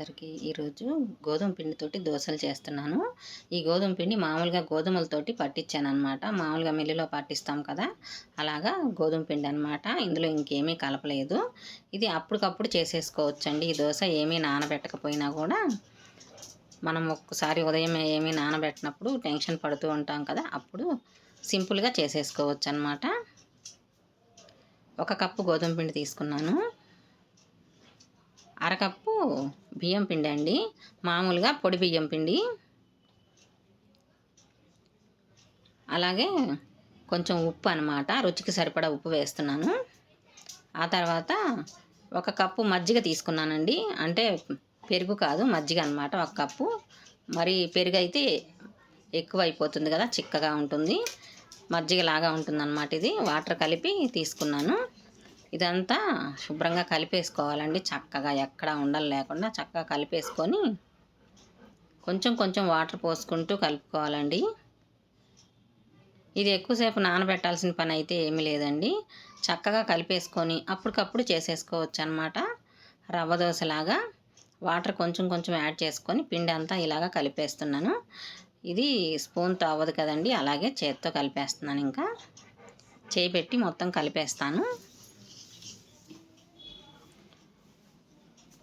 అందరికీ ఈరోజు గోధుమ పిండితోటి దోశలు చేస్తున్నాను. ఈ గోధుమ పిండి మామూలుగా గోధుమలతోటి పట్టించాను అనమాట మామూలుగా మిల్లులో పట్టిస్తాం కదా అలాగా గోధుమ పిండి అనమాట ఇందులో ఇంకేమీ కలపలేదు. ఇది అప్పటికప్పుడు చేసేసుకోవచ్చండి. ఈ దోశ ఏమీ నానబెట్టకపోయినా కూడా మనం ఒక్కసారి ఉదయం ఏమీ నానబెట్టినప్పుడు టెన్షన్ పడుతూ ఉంటాం కదా అప్పుడు సింపుల్గా చేసేసుకోవచ్చు అనమాట ఒక కప్పు గోధుమ పిండి తీసుకున్నాను. అరకప్పు బియ్యం పిండి అండి. మామూలుగా పొడి బియ్యం పిండి. అలాగే కొంచెం ఉప్పు అనమాట రుచికి సరిపడా ఉప్పు వేస్తున్నాను. ఆ తర్వాత ఒక కప్పు మజ్జిగ తీసుకున్నానండి. అంటే పెరుగు కాదు మజ్జిగ అనమాట ఒక కప్పు. మరి పెరుగు అయితే ఎక్కువ అయిపోతుంది కదా చిక్కగా ఉంటుంది. మజ్జిగలాగా ఉంటుందన్నమాట ఇది. వాటర్ కలిపి తీసుకున్నాను. ఇదంతా శుభ్రంగా కలిపేసుకోవాలండి. చక్కగా ఎక్కడ ఉండలు లేకుండా చక్కగా కలిపేసుకొని కొంచెం కొంచెం వాటర్ పోసుకుంటూ కలుపుకోవాలండి. ఇది ఎక్కువసేపు నానబెట్టాల్సిన పని అయితే ఏమీ లేదండి. చక్కగా కలిపేసుకొని అప్పటికప్పుడు చేసేసుకోవచ్చు అనమాట రవ్వ దోశలాగా వాటర్ కొంచెం కొంచెం యాడ్ చేసుకొని పిండి అంతా ఇలాగా కలిపేస్తున్నాను. ఇది స్పూన్తో అవ్వదు కదండి అలాగే చేత్తో కలిపేస్తున్నాను ఇంకా. చేయి పెట్టి మొత్తం కలిపేస్తాను.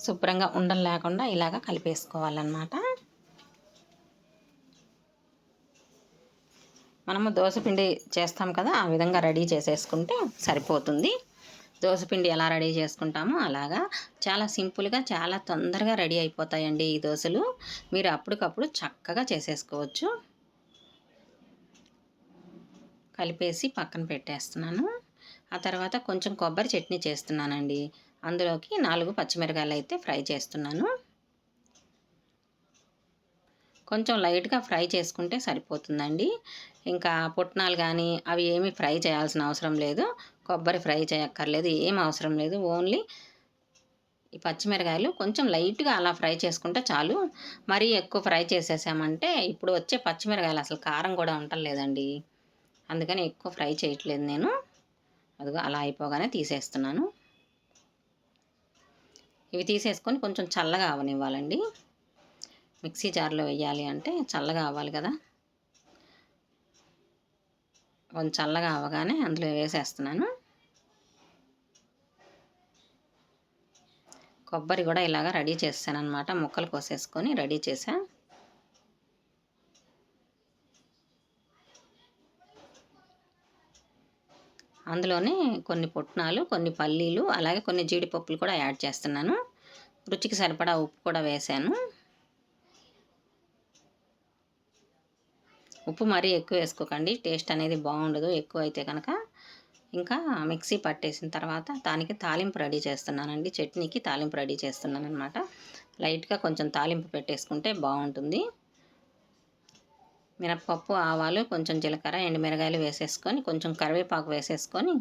శుభ్రంగా ఉండలు లేకుండా ఇలాగ కలిపేసుకోవాలన్నమాట. మనము దోశపిండి చేస్తాం కదా ఆ విధంగా రెడీ చేసేసుకుంటే సరిపోతుంది. దోశపిండి ఎలా రెడీ చేసుకుంటామో అలాగా. చాలా సింపుల్గా చాలా తొందరగా రెడీ అయిపోతాయండి ఈ దోశలు. మీరు అప్పటికప్పుడు చక్కగా చేసేసుకోవచ్చు. కలిపేసి పక్కన పెట్టేస్తున్నాను. ఆ తర్వాత కొంచెం కొబ్బరి చట్నీ చేస్తున్నానండి. అందులోకి నాలుగు పచ్చిమిరకాయలు అయితే ఫ్రై చేస్తున్నాను. కొంచెం లైట్గా ఫ్రై చేసుకుంటే సరిపోతుందండి. ఇంకా పుట్నాలు కానీ అవి ఏమీ ఫ్రై చేయాల్సిన అవసరం లేదు. కొబ్బరి ఫ్రై చేయక్కర్లేదు ఏం అవసరం లేదు. ఓన్లీ ఈ పచ్చిమిరకాయలు కొంచెం లైట్గా అలా ఫ్రై చేసుకుంటే చాలు. మరీ ఎక్కువ ఫ్రై చేసేసామంటే ఇప్పుడు వచ్చే పచ్చిమిరకాయలు అసలు కారం కూడా ఉండలేదండి అందుకని ఎక్కువ ఫ్రై చేయట్లేదు నేను. అదిగో అలా అయిపోగానే తీసేస్తున్నాను. ఇవి తీసేసుకొని కొంచెం చల్లగా అవనివ్వాలండి. మిక్సీ జార్లో వేయాలి అంటే చల్లగా అవ్వాలి కదా. కొంచెం చల్లగా అవ్వగానే అందులో వేసేస్తున్నాను. కొబ్బరి కూడా ఇలాగా రెడీ చేస్తాను అనమాట ముక్కలు కోసేసుకొని రెడీ చేశాను అందులోనే కొన్ని పుట్నాలు కొన్ని పల్లీలు అలాగే కొన్ని జీడిపప్పులు కూడా యాడ్ చేస్తున్నాను. రుచికి సరిపడా ఉప్పు కూడా వేసాను. ఉప్పు మరీ ఎక్కువ వేసుకోకండి టేస్ట్ అనేది బాగుండదు ఎక్కువ అయితే కనుక ఇంకా మిక్సీ పట్టేసిన తర్వాత దానికి తాలింపు రెడీ చేస్తున్నానండి. చట్నీకి తాలింపు రెడీ చేస్తున్నాను అనమాట లైట్గా కొంచెం తాలింపు పెట్టేసుకుంటే బాగుంటుంది. మినప్పప్పు ఆవాలు కొంచెం జీలకర్ర ఎండుమిరగాయలు వేసేసుకొని కొంచెం కరివేపాకు వేసేసుకొని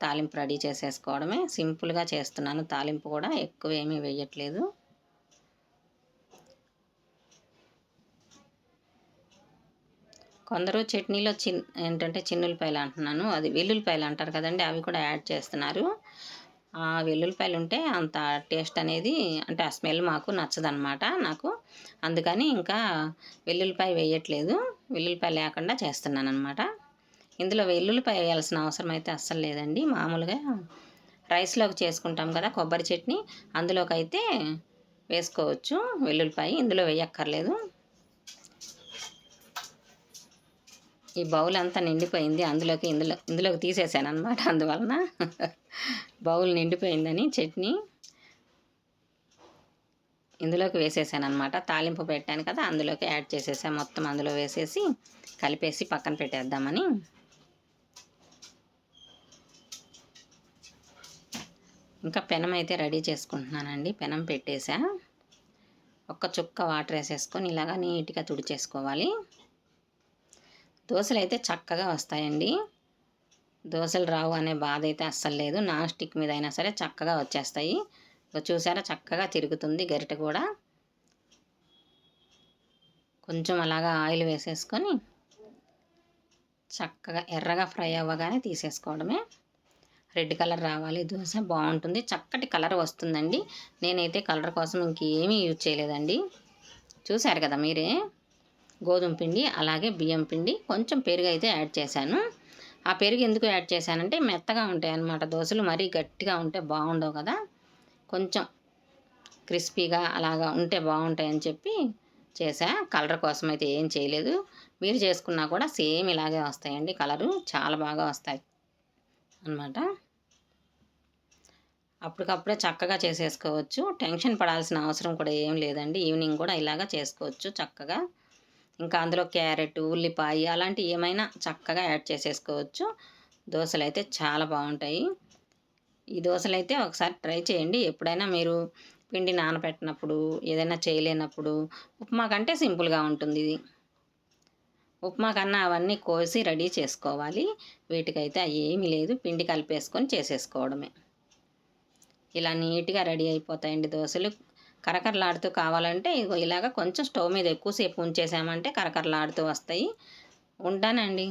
తాలింపు రెడీ చేసేసుకోవడమే. సింపుల్గా చేస్తున్నాను. తాలింపు కూడా ఎక్కువ ఏమీ వేయట్లేదు. కొందరు చట్నీలో చిన్ ఏంటంటే చిన్నులపాయలు అంటున్నాను. అది వెల్లుల్లిపాయలు అంటారు కదండి అవి కూడా యాడ్ చేస్తున్నారు. ఆ వెల్లుల్లిపాయలు ఉంటే అంత టేస్ట్ అనేది అంటే ఆ స్మెల్ మాకు నచ్చదనమాట. నాకు అందుకని ఇంకా వెల్లుల్లిపాయ వేయట్లేదు. వెల్లుల్లిపాయ లేకుండా చేస్తున్నాను అనమాట ఇందులో వెల్లుల్లిపాయ వేయాల్సిన అవసరం అయితే అస్సలు లేదండి. మామూలుగా రైస్లోకి చేసుకుంటాం కదా కొబ్బరి చట్నీ. అందులోకి అయితే వేసుకోవచ్చు వెల్లుల్లిపాయ. ఇందులో వేయక్కర్లేదు. ఈ బౌల్ అంతా నిండిపోయింది. అందులోకి ఇందులో ఇందులోకి తీసేసాను అనమాట అందువలన బౌల్ నిండిపోయిందని చట్నీ. ఇందులోకి వేసేసాను అనమాట తాలింపు పెట్టాను కదా అందులోకి యాడ్ చేసేసాను మొత్తం అందులో వేసేసి కలిపేసి పక్కన పెట్టేద్దామని. ఇంకా పెనం అయితే రెడీ చేసుకుంటున్నానండి. పెనం పెట్టేసా. ఒక్క చుక్క వాటర్ వేసేసుకొని ఇలాగా నీట్గా తుడిచేసుకోవాలి. దోశలు అయితే చక్కగా వస్తాయండి. దోశలు రావు అనే బాధ అయితే అస్సలు లేదు. నాన్ స్టిక్ మీద అయినా సరే చక్కగా వచ్చేస్తాయి. చూసారా? చక్కగా తిరుగుతుంది గరిటె కూడా. కొంచెం అలాగా ఆయిల్ వేసేసుకొని చక్కగా ఎర్రగా ఫ్రై అవ్వగానే తీసేసుకోవడమే. రెడ్ కలర్ రావాలి దోశ బాగుంటుంది. చక్కటి కలర్ వస్తుందండి. నేనైతే కలర్ కోసం ఇంకేమీ యూజ్ చేయలేదండి. చూశారు కదా మీరే? గోధుమ పిండి అలాగే బియ్యం పిండి కొంచెం పెరుగు అయితే యాడ్ చేశాను. ఆ పెరుగు ఎందుకు యాడ్ చేశానంటే మెత్తగా ఉంటాయి అన్నమాట దోశలు మరీ గట్టిగా ఉంటే బాగుండవు కదా. కొంచెం క్రిస్పీగా అలాగా ఉంటే బాగుంటాయని చెప్పి చేసా కలర్ కోసం అయితే ఏం చేయలేదు. మీరు చేసుకున్నా కూడా సేమ్ ఇలాగే వస్తాయండి కలరు. చాలా బాగా వస్తాయి అన్నమాట. అప్పటికప్పుడే చక్కగా చేసేసుకోవచ్చు. టెన్షన్ పడాల్సిన అవసరం కూడా ఏం లేదండి. ఈవినింగ్ కూడా ఇలాగా చేసుకోవచ్చు చక్కగా. ఇంకా అందులో క్యారెట్ ఉల్లిపాయ అలాంటివి ఏమైనా చక్కగా యాడ్ చేసేసుకోవచ్చు. దోశలు అయితే చాలా బాగుంటాయి. ఈ దోశలు అయితే ఒకసారి ట్రై చేయండి. ఎప్పుడైనా మీరు పిండి నానబెట్టినప్పుడు ఏదైనా చేయలేనప్పుడు ఉప్మా కంటే సింపుల్గా ఉంటుంది ఇది. ఉప్మా కన్నా అవన్నీ కోసి రెడీ చేసుకోవాలి. వీటికైతే ఏమీ లేదు. పిండి కలిపేసుకొని చేసేసుకోవడమే. ఇలా నీట్గా రెడీ అయిపోతాయండి దోశలు. కరకరలాడుతూ కావాలంటే ఇగో ఇలాగ కొంచెం స్టవ్ మీద ఎక్కువసేపు ఉంచేసామంటే కరకరలాడుతూ వస్తాయి. ఉంటానండి.